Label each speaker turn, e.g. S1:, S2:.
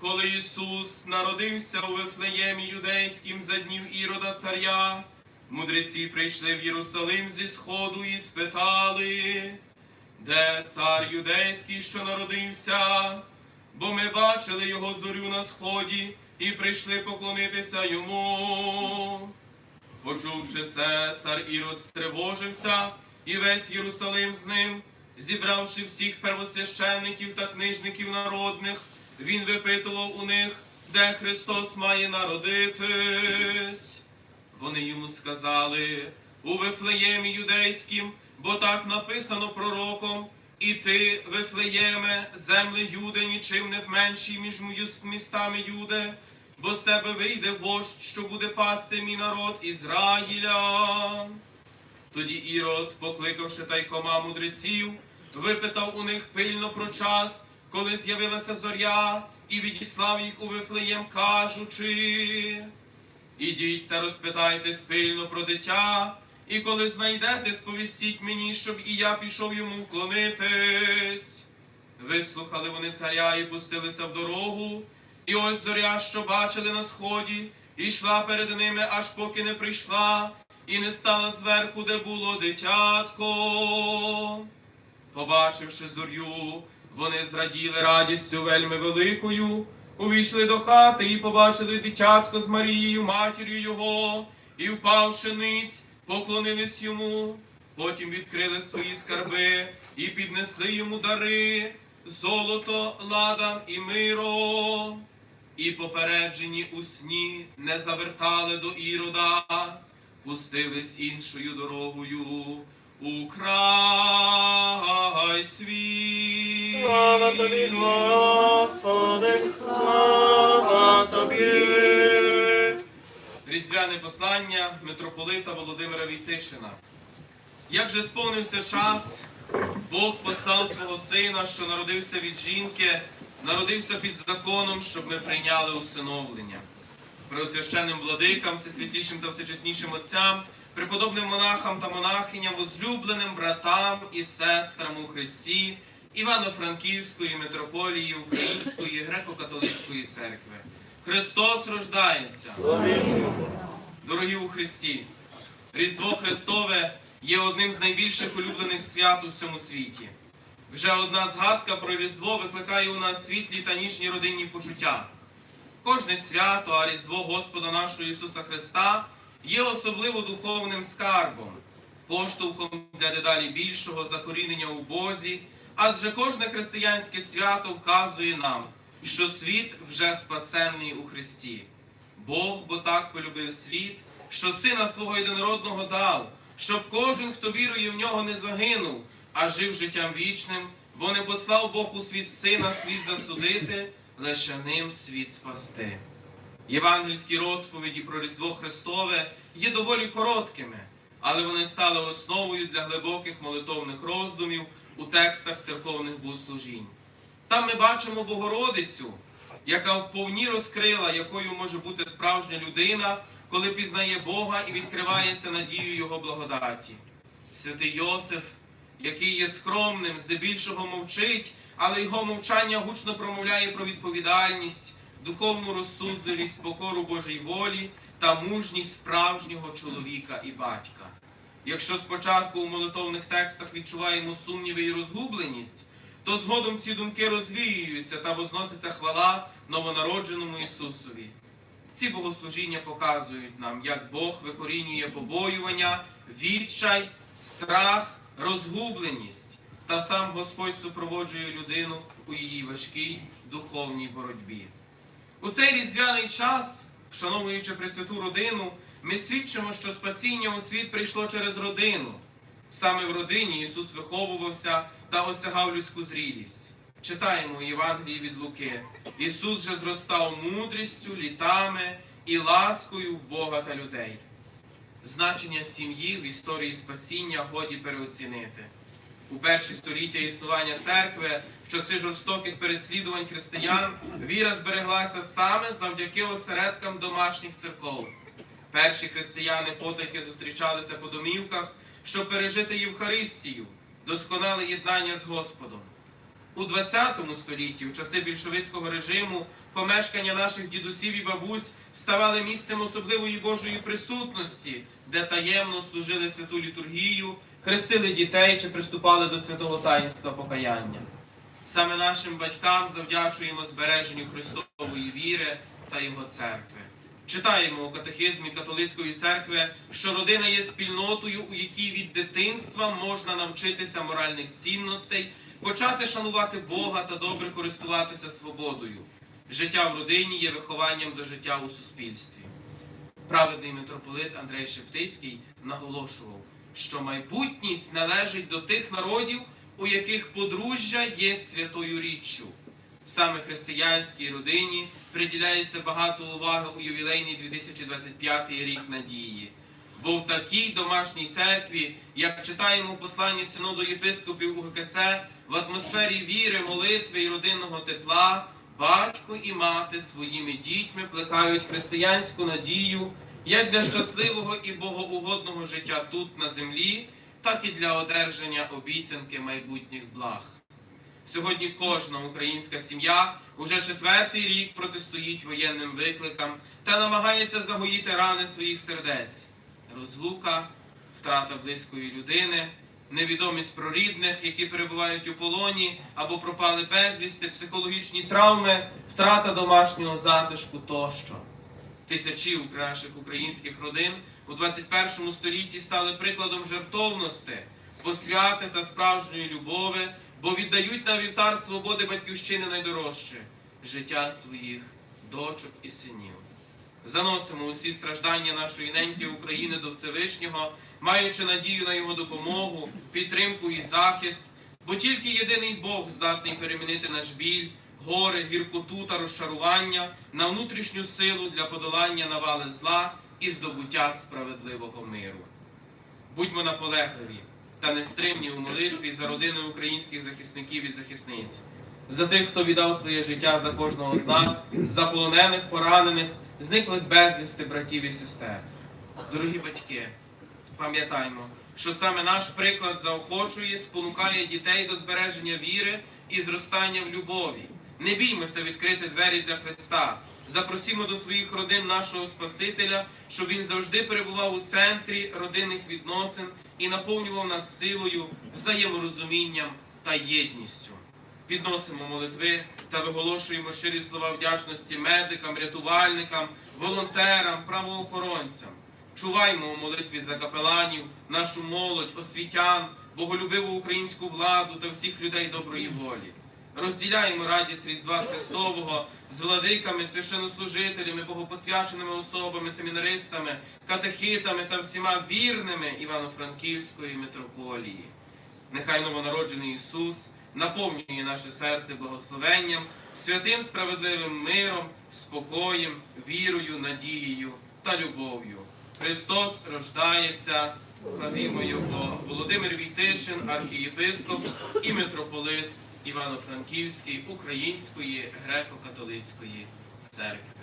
S1: коли Ісус народився у Вифлеємі юдейським за днів Ірода царя, мудреці прийшли в Єрусалим зі сходу і спитали, де цар юдейський, що народився, бо ми бачили його зорю на сході і прийшли поклонитися йому. Почувши це, цар Ірод стривожився, і весь Єрусалим з ним, зібравши всіх первосвященників та книжників народних, він випитував у них, де Христос має народитись. Вони йому сказали у Вифлеємі юдейським, бо так написано пророком, і ти, Вифлеєме, земли Юде, нічим не менші між містами Юде, бо з тебе вийде вождь, що буде пасти мій народ Ізраїля. Тоді Ірод, покликавши тайкома мудреців, випитав у них пильно про час, коли з'явилася зоря, і відіслав їх у Вифлеєм, кажучи. Ідіть та розпитайтесь пильно про дитя, і коли знайдете, сповістіть мені, щоб і я пішов йому вклонитись. Вислухали вони царя і пустилися в дорогу, і ось зоря, що бачили на сході, ішла перед ними, аж поки не прийшла, і не стала зверху, де було дитятко. Побачивши зорю, вони зраділи радістю вельми великою, увійшли до хати і побачили дитятко з Марією, матір'ю його, і, впавши ниць, поклонились йому. Потім відкрили свої скарби і піднесли йому дари, золото, ладан і миро. І попереджені у сні не завертали до Ірода, пустились іншою дорогою у край свій.
S2: Слава тобі, Господи, слава тобі.
S1: Різдвяне послання митрополита Володимира Війтишина. Як же сповнився час, Бог послав свого сина, що народився від жінки, народився під законом, щоб ми прийняли усиновлення. Преосвященним владикам, всесвітлішим та всечеснішим отцям, преподобним монахам та монахиням, возлюбленим братам і сестрам у Христі, Івано-Франківської митрополії Української греко-католицької церкви. Христос рождається! Дорогі у Христі, Різдво Христове є одним з найбільших улюблених свят у всьому світі. Вже одна згадка про Різдво викликає у нас світлі та ніжні родинні почуття. Кожне свято, а Різдво Господа нашого Ісуса Христа є особливо духовним скарбом, поштовхом для дедалі більшого закорінення у Бозі, адже кожне християнське свято вказує нам, що світ вже спасенний у Христі. Бог бо так полюбив світ, що сина свого єдинородного дав, щоб кожен, хто вірує в нього, не загинув, а жив життям вічним, бо не послав Бог у світ сина світ засудити, лише ним світ спасти. Євангельські розповіді про Різдво Христове є доволі короткими, але вони стали основою для глибоких молитовних роздумів у текстах церковних богослужінь. Там ми бачимо Богородицю, яка вповні розкрила, якою може бути справжня людина, коли пізнає Бога і відкривається надією Його благодаті. Святий Йосиф, який є скромним, здебільшого мовчить, але його мовчання гучно промовляє про відповідальність, духовну розсудливість, покору Божій волі та мужність справжнього чоловіка і батька. Якщо спочатку у молитовних текстах відчуваємо сумніви і розгубленість, то згодом ці думки розвіюються та возноситься хвала новонародженому Ісусові. Ці богослужіння показують нам, як Бог викорінює побоювання, відчай, страх, розгубленість, та сам Господь супроводжує людину у її важкій духовній боротьбі. У цей різдвяний час, вшановуючи Пресвяту родину, ми свідчимо, що спасіння у світ прийшло через родину. Саме в родині Ісус виховувався та осягав людську зрілість. Читаємо Євангелії від Луки. Ісус же зростав мудрістю, літами і ласкою Бога та людей. Значення сім'ї в історії спасіння годі переоцінити. У перші століття існування церкви, в часи жорстоких переслідувань християн, віра збереглася саме завдяки осередкам домашніх церков. Перші християни потайки зустрічалися по домівках, щоб пережити Євхаристію, досконале єднання з Господом. У 20 столітті, в часи більшовицького режиму, помешкання наших дідусів і бабусь ставали місцем особливої Божої присутності, де таємно служили святу літургію, хрестили дітей чи приступали до святого таїнства покаяння. Саме нашим батькам завдячуємо збереженню Христової віри та Його церкви. Читаємо у катехизмі католицької церкви, що родина є спільнотою, у якій від дитинства можна навчитися моральних цінностей, почати шанувати Бога та добре користуватися свободою. Життя в родині є вихованням до життя у суспільстві. Праведний митрополит Андрей Шептицький наголошував, що майбутність належить до тих народів, у яких подружжя є святою річчю. Саме християнській родині приділяється багато уваги у ювілейний 2025 рік надії. Бо в такій домашній церкві, як читаємо у посланні Синоду єпископів УГКЦ, в атмосфері віри, молитви і родинного тепла, батько і мати своїми дітьми плекають християнську надію як для щасливого і богоугодного життя тут на землі, так і для одержання обіцянки майбутніх благ. Сьогодні кожна українська сім'я уже четвертий рік протистоїть воєнним викликам та намагається загоїти рани своїх сердець. Розлука, втрата близької людини, невідомість про рідних, які перебувають у полоні або пропали безвісти, психологічні травми, втрата домашнього затишку тощо. Тисячі наших українських родин у 21 столітті стали прикладом жертовності, посвяти та справжньої любови, бо віддають на вівтар свободи батьківщини найдорожче життя своїх дочок і синів. Заносимо усі страждання нашої неньки України до Всевишнього, маючи надію на його допомогу, підтримку і захист, бо тільки єдиний Бог здатний перемінити наш біль, горе, гіркоту та розчарування на внутрішню силу для подолання навали зла і здобуття справедливого миру. Будьмо наполегливі та нестримні у молитві за родини українських захисників і захисниць, за тих, хто віддав своє життя за кожного з нас, за полонених, поранених, зниклих безвісти братів і сестер. Дорогі батьки, пам'ятаймо, що саме наш приклад заохочує, спонукає дітей до збереження віри і зростання в любові. Не біймося відкрити двері для Христа. Запросімо до своїх родин нашого Спасителя, щоб він завжди перебував у центрі родинних відносин і наповнював нас силою, взаєморозумінням та єдністю. Підносимо молитви та виголошуємо щирі слова вдячності медикам, рятувальникам, волонтерам, правоохоронцям. Чуваймо у молитві за капеланів, нашу молодь, освітян, боголюбиву українську владу та всіх людей доброї волі. Розділяємо радість Різдва Христового з владиками, священнослужителями, богопосвяченими особами, семінаристами, катехитами та всіма вірними Івано-Франківської митрополії. Нехай новонароджений Ісус наповнює наше серце благословенням, святим справедливим миром, спокоєм, вірою, надією та любов'ю. Христос рождається, Його, Володимир Війтишин, архієпископ і митрополит Івано-Франківський Української греко-католицької церкви.